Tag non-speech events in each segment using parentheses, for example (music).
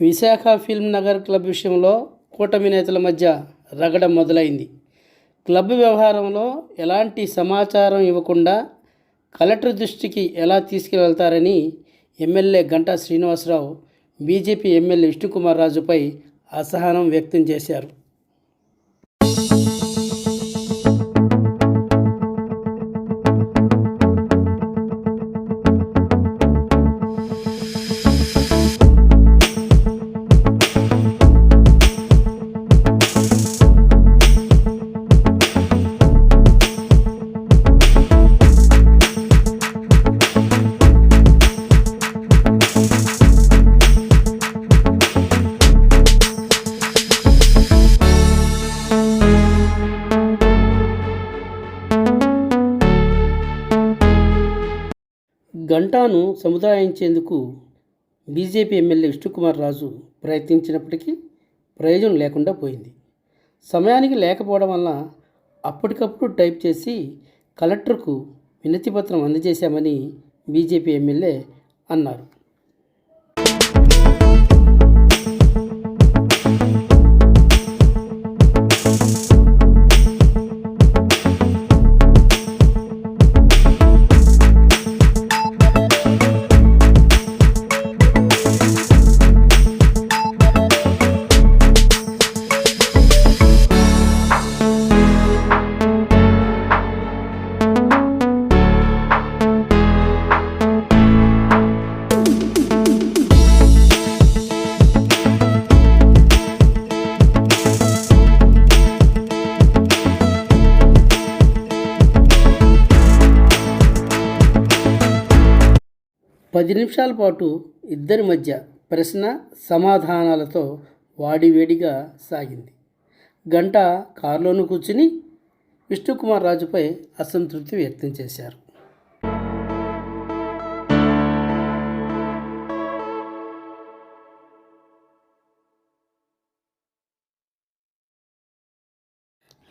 Visakha film Nagar club విషయంలో కూటమి నేతల మధ్య రగడ మొదలైంది. క్లబ్ వ్యవహారంలో ఎలాంటి సమాచారం ఇవ్వకుండా కలెక్టర్ దృష్టికి ఎలా తీసుకువెళ్తారని MLA Ganta Srinivasarao BJP MLA Vishnukumar రాజుపై అసహనం వ్యక్తం చేశారు. గంటాను సముదాయించేందుకు బీజేపీ ఎమ్మెల్యే విష్ణుకుమార్ రాజు ప్రయత్నించినప్పటికీ ప్రయోజనం లేకుండా పోయింది. సమయానికి లేకపోవడం వల్ల అప్పటికప్పుడు టైప్ చేసి కలెక్టర్కు వినతిపత్రం అందజేశామని బీజేపీ ఎమ్మెల్యే అన్నారు. పది నిమిషాల పాటు ఇద్దరి మధ్య ప్రశ్న సమాధానాలతో వాడివేడిగా సాగింది. గంట కారులోనూ కూర్చుని విష్ణుకుమార్ రాజుపై అసంతృప్తి వ్యక్తం చేశారు.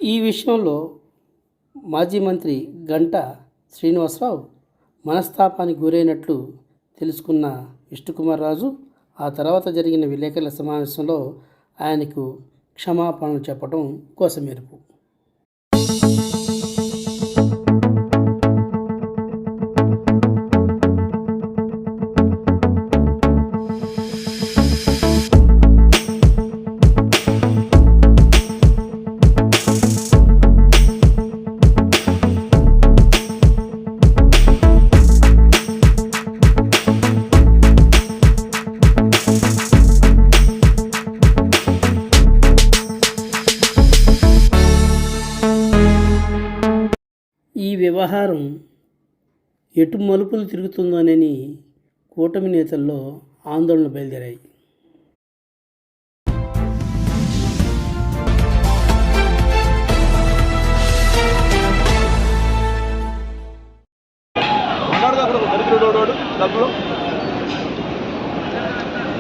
ఈ విషయంలో మాజీ మంత్రి గంట శ్రీనివాసరావు మనస్తాపానికి గురైనట్లు తెలుసుకున్న విష్ణుకుమార్ రాజు ఆ తర్వాత జరిగిన విలేకరుల సమావేశంలో ఆయనకు క్షమాపణలు చెప్పడం కోసమేరుపు. వ్యవహారం ఎటు మలుపులు తిరుగుతుందోనని కూటమి నేతల్లో ఆందోళన బయలుదేరాయి. ఉన్నాడు డబ్బులు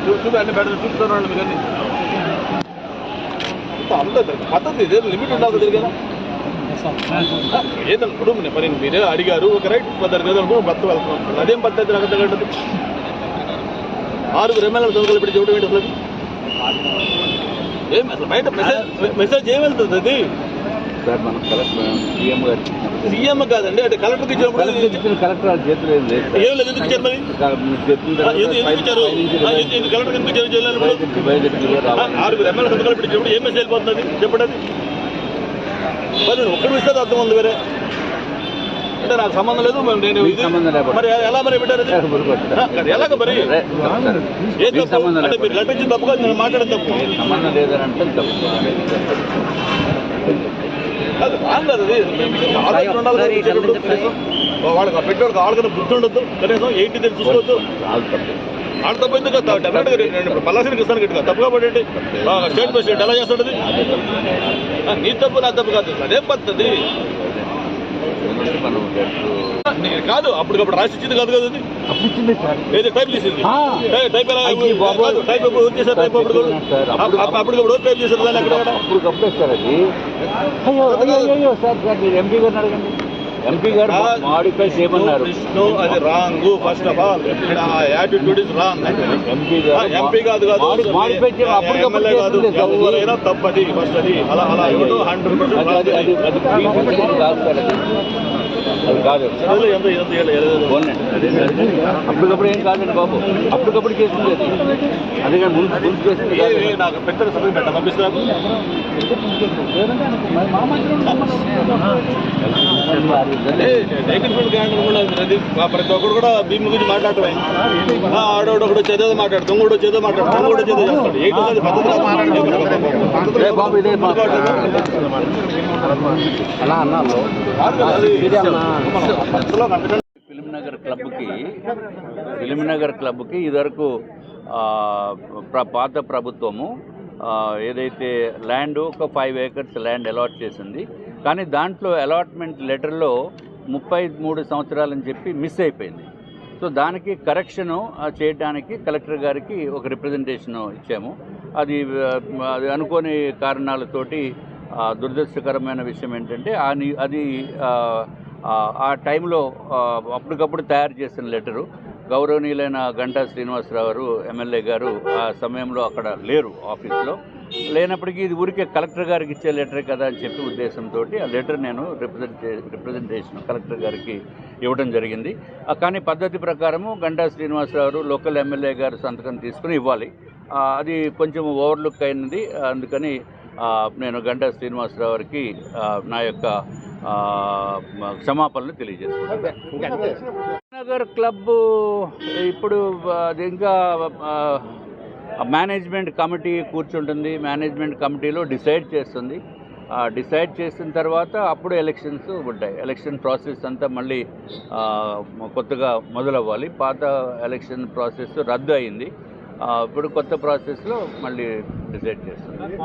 చూపు అన్ని బెటర్ చూపుతున్నాడు మీకు అన్ని అందరూ పద్ధతి ఇదే లిమిట్ ఉండాలి తిరిగి (laughs) ఏదన్నా ఇప్పుడు మరి మీరే అడిగారు. ఒక రైట్ పద్ధతి ఏదనుకో బతు వెళ్తున్నాం అదేం పద్ధతి నాకు తగ్గట్టు ఆరుగురు ఎమ్మెల్యేలు దొంగలు పెట్టి చూడడం ఏంటి అసలు ఏం అసలు బయట మెసేజ్ మెసేజ్ ఏం వెళ్తుంది అది? సీఎం కాదండి అంటే కలెక్టర్కి ఇచ్చినప్పుడు కలెక్టర్ చేతులు ఏం లేదు. ఏం లేదు ఎందుకు ఇచ్చారు మరి? ఎందుకు ఇచ్చారు? కలెక్టర్ ఎందుకు. ఆరుగురు ఎమ్మెల్యే సంతకాలు పెట్టి చెప్పండి ఏం మెసేజ్ వెళ్ళిపోతుంది? చెప్పండి అది. మరి ఒక్కడు ఇస్తే అర్థం ఉంది వేరే. అంటే నాకు సంబంధం లేదు మరి నేను. మరి ఎలా మరి పెట్టారు ఎలాగ మరి? ఏ సంబంధం అంటే మీరు నేను మాట్లాడేది తప్పు. సంబంధం లేదని అంటే తప్పు. అది రాంగ్ కాదు అది ఆలోచన ఉండాలి కదా ఇచ్చేటప్పుడు కనీసం. వాళ్ళకి పెట్టేవాళ్ళకి కనీసం ఎయిటీ తెలిసి చూసుకోవద్దు రాదు తప్పు. ఆడ తప్పు ఎందుకు డెఫినెట్గా నేను ఇప్పుడు పల్లాసిరికి ఇస్తాను గట్టిగా. తప్పు కాబట్టి స్టేట్ ప్రెసిడెంట్ ఎలా చేస్తాడు నీ తప్పు నా తప్పు కాదు. అదేం పద్ధతి. నేను కాదు అప్పటికప్పుడు రాసి ఇచ్చింది కాదు కదా ఏదో టైప్ చేసింది? టైప్ ఎలా. కాదు, టైప్ ఎప్పుడు చేశారు టైప్ అప్పుడు అప్పటికప్పుడు టైప్ చేశారు దాన్ని అక్కడ అప్పుడు కప్పేస్తారు అది. సార్ ఎంపీ గారిని అడగండి. ఎంపీ గారు ఆ- మాడిఫై చేయమన్నారు అది wrong first of all attitude is wrong MP గారు ఎంపీ కాదు కాదు మాడి- మాడిఫై ఎమ్మెల్యే కాదు. ఎవరైనా తప్పది ఫస్ట్ అది అలా అలా ఇవ్వడం హండ్రెడ్ అది అది అది కాదు సార్ అది కాదు. అప్పటికప్పుడు ఏం కాదండి బాబు. అప్పటికప్పుడు చేసింది అది అదే కానీ ముందు ముందు చేసింది నాకు పెట్ట పంపిస్తాను ప్రతి ఒక్కరు కూడా భీమి గురించి మాట్లాడటమే. ఆ, ఆడోడు ఒకడు చేదో మాట్లాడు దొంగడు వచ్చేదో మాట్లాడు దొంగడు వచ్చేదో చేస్తాడు. ఏంటి అది పద్ధతి కాదు. ఏ ఫిలింనగర్ క్లబ్కి ఫిలింనగర్ క్లబ్కి ఇదివరకు పాత ప్రభుత్వము ఏదైతే ల్యాండ్ ఒక ఫైవ్ ఏకర్స్ ల్యాండ్ అలాట్ చేసింది. కానీ దాంట్లో అలాట్మెంట్ లెటర్లో ముప్పై మూడు సంవత్సరాలని చెప్పి మిస్ అయిపోయింది. సో దానికి కరెక్షను చేయడానికి కలెక్టర్ గారికి ఒక రిప్రజెంటేషన్ ఇచ్చాము. అది అది అనుకోని కారణాలతోటి దురదృష్టకరమైన విషయం ఏంటంటే అది ఆ, టైంలో అప్పటికప్పుడు తయారు చేసిన లెటరు గౌరవనీయులైన గంటా శ్రీనివాసరావు గారు ఎమ్మెల్యే గారు ఆ సమయంలో అక్కడ లేరు ఆఫీస్లో. లేనప్పటికీ ఇది ఊరికే కలెక్టర్ గారికి ఇచ్చే లెటర్ కదా అని చెప్పి ఉద్దేశంతో ఆ లెటర్ నేను రిప్రజెంట్ రిప్రజెంటేషన్ కలెక్టర్ గారికి ఇవ్వడం జరిగింది. కానీ పద్ధతి ప్రకారము గంటా శ్రీనివాసరావు లోకల్ ఎమ్మెల్యే గారు సంతకం తీసుకుని ఇవ్వాలి. అది కొంచెం ఓవర్లుక్ అయినది. అందుకని నేను గంటా శ్రీనివాసరావు గారికి నా యొక్క క్షమాపణలు తెలియజేస్తున్నాను నగర్ క్లబ్ ఇప్పుడు అది ఇంకా ఆ, మేనేజ్మెంట్ కమిటీ కూర్చుంటుంది. మేనేజ్మెంట్ కమిటీలో డిసైడ్ చేస్తుంది. ఆ, డిసైడ్ చేసిన తర్వాత అప్పుడు ఎలక్షన్స్ ఉంటాయి. ఎలక్షన్ ప్రాసెస్ అంతా మళ్ళీ ఆ, కొత్తగా మొదలవ్వాలి. పాత ఎలక్షన్ ప్రాసెస్ రద్దు అయింది. ఇప్పుడు కొత్త ప్రాసెస్లో మళ్ళీ డిసైడ్ చేస్తుంది.